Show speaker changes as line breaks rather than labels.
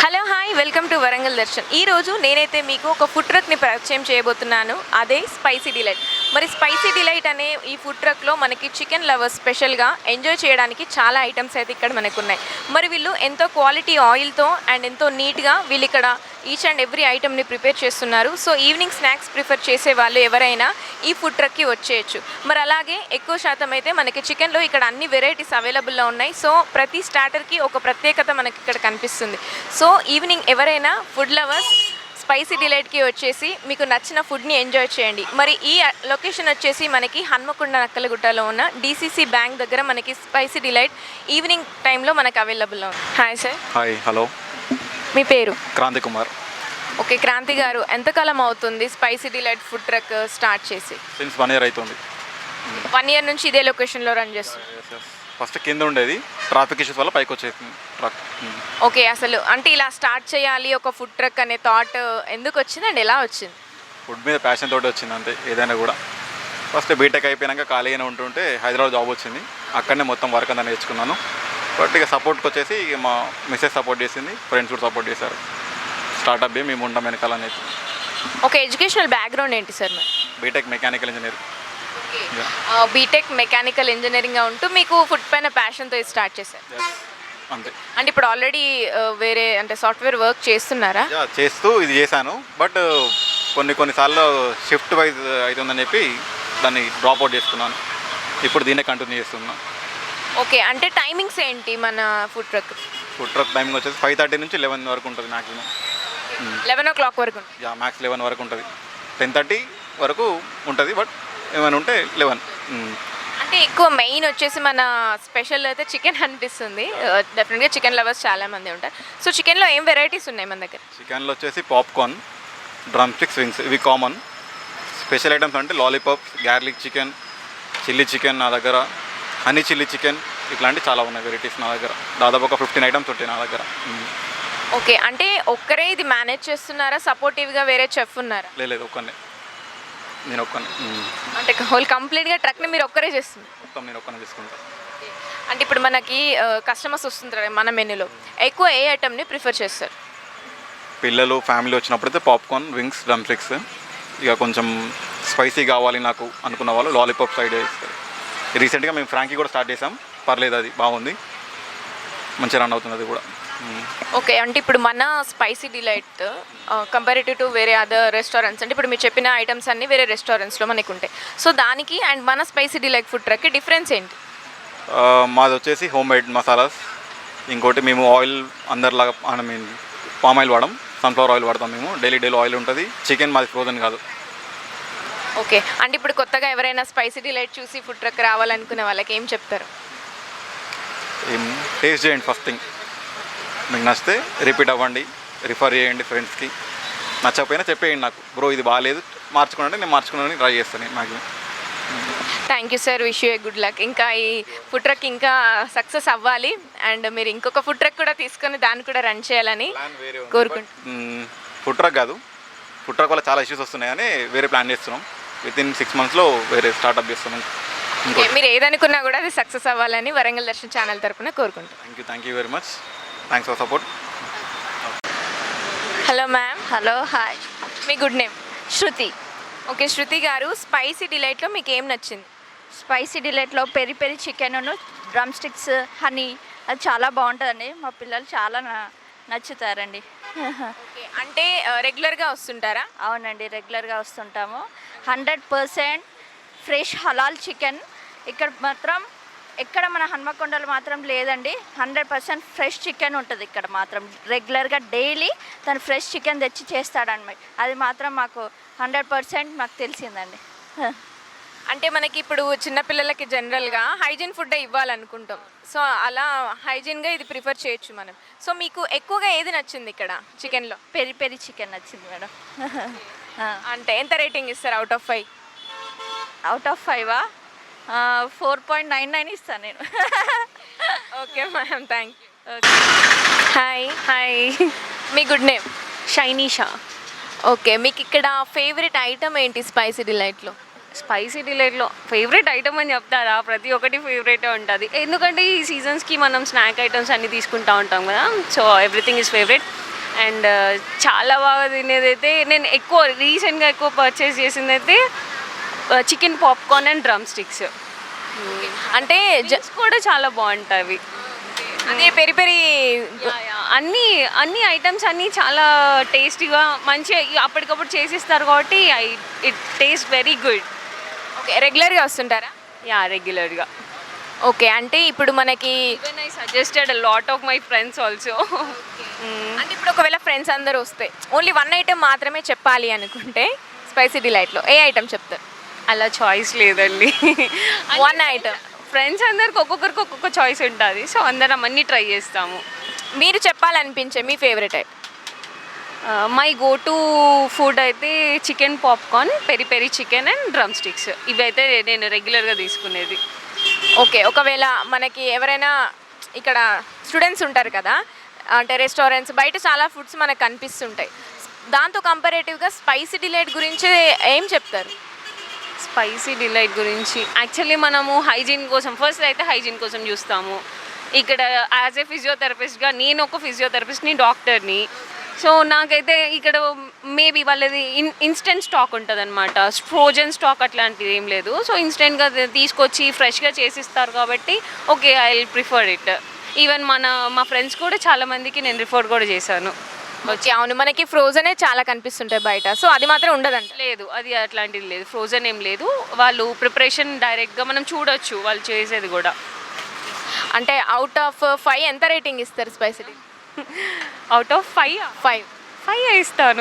Hello hi welcome to Warangal Darshan ఈ రోజు నేనైతే మీకు ఒక ఫుడ్ ట్రక్ని పరిచయం చేయబోతున్నాను. అదే స్పైసీ డిలైట్ మరి స్పైసీ డిలైట్ అనే ఈ ఫుడ్ ట్రక్లో మనకి చికెన్ లవర్స్ స్పెషల్గా ఎంజాయ్ చేయడానికి చాలా ఐటమ్స్ అయితే ఇక్కడ మనకు ఉన్నాయి మరి వీళ్ళు ఎంతో క్వాలిటీ ఆయిల్తో అండ్ ఎంతో నీట్గా వీళ్ళు ఇక్కడ ఈచ్ అండ్ ఎవ్రీ ఐటమ్ని ప్రిపేర్ చేస్తున్నారు. సో ఈవినింగ్ స్నాక్స్ ప్రిఫర్ చేసే వాళ్ళు ఎవరైనా ఈ ఫుడ్ ట్రక్కి వచ్చేయచ్చు. మరి అలాగే ఎక్కువ శాతం అయితే మనకి చికెన్లో ఇక్కడ అన్ని వెరైటీస్ అవైలబుల్లో ఉన్నాయి. సో ప్రతి స్టార్టర్కి ఒక ప్రత్యేకత మనకి ఇక్కడ కనిపిస్తుంది. సో ఈవినింగ్ ఎవరైనా ఫుడ్ లవర్స్ స్పైసీ డిలైట్కి వచ్చేసి మీకు నచ్చిన ఫుడ్ని ఎంజాయ్ చేయండి. మరి ఈ లొకేషన్ వచ్చేసి మనకి హన్మకొండ నక్కలగుట్టలో ఉన్న డీసీసీ బ్యాంక్ దగ్గర మనకి స్పైసీ డిలైట్ ఈవినింగ్ టైంలో మనకి అవైలబుల్లో ఉంది. Hi sir.
Hi hello.
మీ పేరు?
క్రాంతి కుమార్.
ఓకే క్రాంతి గారు ఎంతకాలం అవుతుంది spicy delight food truck start చేసి?
సిన్స్ వన్ ఇయర్ అవుతుంది.
వన్ ఇయర్ నుంచి ఇదే లొకేషన్లో రన్ చేస్తుంది.
ఫస్ట్ కింద ఉండేది ట్రాఫిక్ ఇష్యూస్ వల్ల పైకి వచ్చేసింది
ఓకే అసలు అంటే ఇలా స్టార్ట్ చేయాలి ఒక ఫుడ్ ట్రక్ అనే థాట్ ఎందుకు వచ్చిందండి? ఎలా వచ్చింది?
ఫుడ్ మీద ప్యాషన్ తోటి వచ్చింది అంతే ఏదైనా కూడా. ఫస్ట్ బీటెక్ అయిపోయాక ఖాళీగానే ఉంటుంటే హైదరాబాద్ జాబ్ వచ్చింది అక్కడనే మొత్తం వర్క్ అంతా నేర్చుకున్నాను. బట్ ఇక సపోర్ట్కి వచ్చేసి ఇక మా మిస్సెస్ సపోర్ట్ చేసింది ఫ్రెండ్స్ కూడా సపోర్ట్ చేశారు. స్టార్ట్అప్ ఏ మేము ఉంటాం వెనకాల అనేది.
ఓకే ఎడ్యుకేషనల్ బ్యాక్గ్రౌండ్ ఏంటి sir
BTech mechanical engineer
BTech mechanical ఇంజనీరింగ్గా ఉంటూ మీకు ఫుడ్ పైన ప్యాషన్తో స్టార్ట్ చేశారు.
అంతే.
అంటే ఇప్పుడు ఆల్రెడీ వేరే అంటే సాఫ్ట్వేర్ వర్క్ చేస్తున్నారా?
చేస్తూ ఇది చేశాను. బట్ కొన్ని కొన్నిసార్లు షిఫ్ట్ వైజ్ అవుతుందని చెప్పి దాన్ని డ్రాప్ అవుట్ చేసుకున్నాను ఇప్పుడు దీన్నే కంటిన్యూ చేస్తున్నాను
ఓకే అంటే టైమింగ్స్ ఏంటి మన food truck
food truck timing వచ్చేసి ఫైవ్ థర్టీ నుంచి లెవెన్ వరకు ఉంటుంది మ్యాక్సిమం
లెవెన్ ఓ క్లాక్ వరకు.
యా మ్యాక్స్ లెవెన్ వరకు ఉంటుంది. టెన్ థర్టీ వరకు ఉంటుంది బట్ ఏమైనా ఉంటే లెవెన్
అంటే ఎక్కువ మెయిన్ వచ్చేసి మన స్పెషల్ అయితే చికెన్ అనిపిస్తుంది. డెఫినెట్గా చికెన్ లవర్స్ చాలా మంది ఉంటారు. సో చికెన్లో ఏం వెరైటీస్ ఉన్నాయి మన దగ్గర?
చికెన్లో వచ్చేసి పాప్కార్న్ డ్రమ్ స్టిక్స్ వింగ్స్ ఇవి కామన్ స్పెషల్ ఐటమ్స్ అంటే lollipops garlic chicken chilli chicken నా దగ్గర హనీ చిల్లీ చికెన్ ఇట్లాంటి చాలా ఉన్నాయి వెరైటీస్ నా దగ్గర. దాదాపు ఒక ఫిఫ్టీన్ ఐటమ్స్ ఉంటాయి నా దగ్గర.
ఓకే అంటే ఒక్కరే ఇది మేనేజ్ చేస్తున్నారా? సపోర్టివ్గా వేరే చెఫ్ ఉన్నారా?
లేదు ఒక్కనే నేను ఒక్కనే మ్మ్.
అంటే హోల్ కంప్లీట్గా ట్రక్ని మీరు ఒక్కరే చేస్తున్నారు
మొత్తం నేను ఒక్కనే తీసుకుంటాను
అంటే ఇప్పుడు మనకి కస్టమర్స్ వస్తుంటారు మన మెనూలో. ఎక్కువ ఏ ఐటమ్ని ప్రిఫర్ చేస్తారు?
పిల్లలు ఫ్యామిలీ వచ్చినప్పుడైతే పాప్కార్న్ వింగ్స్ డ్రమ్ స్టిక్స్. ఇక కొంచెం స్పైసీ కావాలి నాకు అనుకున్న వాళ్ళు లాలీపాప్ సైడ్ వేస్తారు. రీసెంట్గా మేము ఫ్రాంకీ కూడా స్టార్ట్ చేసాం. పర్లేదు అది బాగుంది. మంచిగా రన్ అవుతుంది అది కూడా.
ఓకే అంటే ఇప్పుడు మన స్పైసీ డిలైట్ కంపారిటివ్ టు వేరే అదర్ రెస్టారెంట్స్ అంటే ఇప్పుడు మీరు చెప్పిన ఐటమ్స్ అన్నీ వేరే రెస్టారెంట్స్లో మనకు ఉంటాయి సో దానికి అండ్ మన స్పైసీ డిలైట్ ఫుడ్ ట్రక్కి డిఫరెన్స్ ఏంటి?
ఆ, మాది వచ్చేసి హోమ్ మేడ్ మసాలాస్ ఇంకోటి మేము ఆయిల్ అందరిలాగా ఐ మీన్ పామ్ ఆయిల్ వాడడం సన్ఫ్లవర్ ఆయిల్ వాడతాం మేము. డైలీ డైలీ ఆయిల్ ఉంటుంది. చికెన్ మాది ఫ్రోజన్ కాదు.
ఓకే అంటే ఇప్పుడు కొత్తగా ఎవరైనా స్పైసీ డిలైట్ చూసి ఫుడ్ ట్రక్ రావాలనుకునే వాళ్ళకి ఏం చెప్తారు?
ఏం టేస్ట్ చేయండి ఫస్ట్ థింగ్. మీకు నచ్చితే రిపీట్ అవ్వండి రిఫర్ చేయండి ఫ్రెండ్స్కి. నచ్చకపోయినా చెప్పేయండి నాకు. బ్రో ఇది బాగాలేదు మార్చుకున్నాంటే నేను మార్చుకున్నాను ట్రై చేస్తాను maximum
thank you sir wish you good luck ఇంకా ఈ ఫుడ్ ట్రక్ ఇంకా సక్సెస్ అవ్వాలి. అండ్ మీరు ఇంకొక ఫుడ్ ట్రక్ కూడా తీసుకొని దాన్ని కూడా రన్ చేయాలని కోరుకుంటున్నాను
ఫుడ్ ట్రక్ కాదు. ఫుడ్ ట్రక్ వల్ల చాలా ఇష్యూస్ వస్తున్నాయని వేరే ప్లాన్ చేస్తున్నాం. విత్ ఇన్ సిక్స్ మంత్స్లో వేరే స్టార్ట్అప్ చేస్తున్నాం. ఇంకో
మీరు ఏదనుకున్నా కూడా అది సక్సెస్ అవ్వాలని వరంగల్ దర్శన్ ఛానల్ తరపున కోరుకుంటున్నాను
thank you thank you very much thanks for support
hello ma'am
hello hi
me good name
Shruti
okay Shruti garu spicy డిలైట్లో మీకు ఏం నచ్చింది?
Spicy డిలైట్లో peri peri chicken drumsticks honey అది చాలా బాగుంటుందండి. మా పిల్లలు చాలా న- నచ్చుతారండి.
ఓకే అంటే రెగ్యులర్గా వస్తుంటారా?
అవునండి రెగ్యులర్గా వస్తుంటాము. Hundred percent fresh halal chicken. ఇక్కడ మాత్రం ఎక్కడ మన హన్మకొండలో మాత్రం లేదండి. హండ్రెడ్ పర్సెంట్ ఫ్రెష్ చికెన్ ఉంటుంది ఇక్కడ మాత్రం. రెగ్యులర్గా డైలీ తను ఫ్రెష్ చికెన్ తెచ్చి చేస్తాడన్నమాట. అది మాత్రం మాకు హండ్రెడ్ పర్సెంట్ మాకు తెలిసిందండి.
అంటే మనకి ఇప్పుడు చిన్నపిల్లలకి జనరల్గా హైజీన్ ఫుడ్ ఇవ్వాలనుకుంటాం. సో అలా హైజీన్గా ఇది ప్రిఫర్ చేయొచ్చు మనం. సో మీకు ఎక్కువగా ఏది నచ్చింది ఇక్కడ చికెన్లో?
పెరి పెరి చికెన్ వచ్చింది మేడం.
అంటే ఎంత రేటింగ్ ఇస్తారు out of five?
Out of ఫైవా four point nine nine ఇస్తాను నేను.
Okay ma'am thank you hi hi me good name
Shainisha
okay మీకు ఇక్కడ ఫేవరెట్ ఐటమ్ ఏంటి స్పైసీ డిలైట్లో
స్పైసీ డిలైట్లో ఫేవరెట్ ఐటమ్ అని చెప్తారా? ప్రతి ఒక్కటి ఫేవరెటే ఉంటుంది. ఎందుకంటే ఈ సీజన్స్కి మనం స్నాక్ ఐటమ్స్ అన్ని తీసుకుంటా ఉంటాం కదా so everything is favourite and చాలా బాగా తినేది అయితే నేను ఎక్కువ రీసెంట్గా ఎక్కువ పర్చేస్ చేసింది అయితే chicken popcorn and drumsticks.
అంటే జ-
కూడా చాలా బాగుంటాయి
అదే పెరి పెరి.
అన్ని అన్ని ఐటమ్స్ అన్నీ చాలా టేస్టీగా మంచిగా అప్పటికప్పుడు చేసిస్తారు కాబట్టి I it taste very good.
Okay రెగ్యులర్గా వస్తుంటారా?
యా రెగ్యులర్గా.
ఓకే అంటే ఇప్పుడు మనకి
I suggested lot of my friends also
అంటే ఇప్పుడు ఒకవేళ ఫ్రెండ్స్ అందరూ వస్తే ఓన్లీ వన్ ఐటెం మాత్రమే చెప్పాలి అనుకుంటే స్పైసీ డిలైట్లో ఏ ఐటెం చెప్తారు?
అలా చాయిస్ లేదండి.
One item.
ఫ్రెండ్స్ అందరికి ఒక్కొక్కరికి ఒక్కొక్క చాయిస్ ఉంటుంది. సో అందరం అన్నీ ట్రై చేస్తాము.
మీరు చెప్పాలనిపించే మీ favourite item
my go to food అయితే chicken popcorn peri peri chicken and drumsticks ఇవి అయితే నేను రెగ్యులర్గా తీసుకునేది.
ఓకే ఒకవేళ మనకి ఎవరైనా ఇక్కడ స్టూడెంట్స్ ఉంటారు కదా అంటే రెస్టారెంట్స్ బయట చాలా ఫుడ్స్ మనకు కనిపిస్తుంటాయి. దాంతో కంపారేటివ్గా స్పైసీ డిలైట్ గురించి ఏం చెప్తారు?
స్పైసీ డిలైట్ గురించి. యాక్చువల్లీ మనము హైజీన్ కోసం ఫస్ట్ అయితే హైజీన్ కోసం చూస్తాము. ఇక్కడ యాజ్ ఏ ఫిజియోథెరపిస్ట్గా నేను ఒక ఫిజియోథెరపిస్ట్ని డాక్టర్ని. సో నాకైతే ఇక్కడ మేబీ వాళ్ళది ఇన్ ఇన్స్టెంట్ స్టాక్ ఉంటుంది అనమాట ఫ్రోజన్ స్టాక్ అట్లాంటిది ఏం లేదు. సో ఇన్స్టెంట్గా తీసుకొచ్చి ఫ్రెష్గా చేసిస్తారు కాబట్టి okay I will prefer it even మన మా ఫ్రెండ్స్ కూడా చాలామందికి నేను రిఫర్ కూడా చేశాను.
ఓకే అవును మనకి ఫ్రోజనే చాలా కనిపిస్తుంటాయి బయట. సో అది మాత్రం ఉండదంట.
లేదు అది అట్లాంటిది లేదు. ఫ్రోజన్ ఏం లేదు. వాళ్ళు ప్రిపరేషన్ డైరెక్ట్గా మనం చూడొచ్చు వాళ్ళు చేసేది కూడా.
అంటే అవుట్ ఆఫ్ ఫైవ్ ఎంత రేటింగ్ ఇస్తారు spicy
out of five
five
five ఇస్తాను.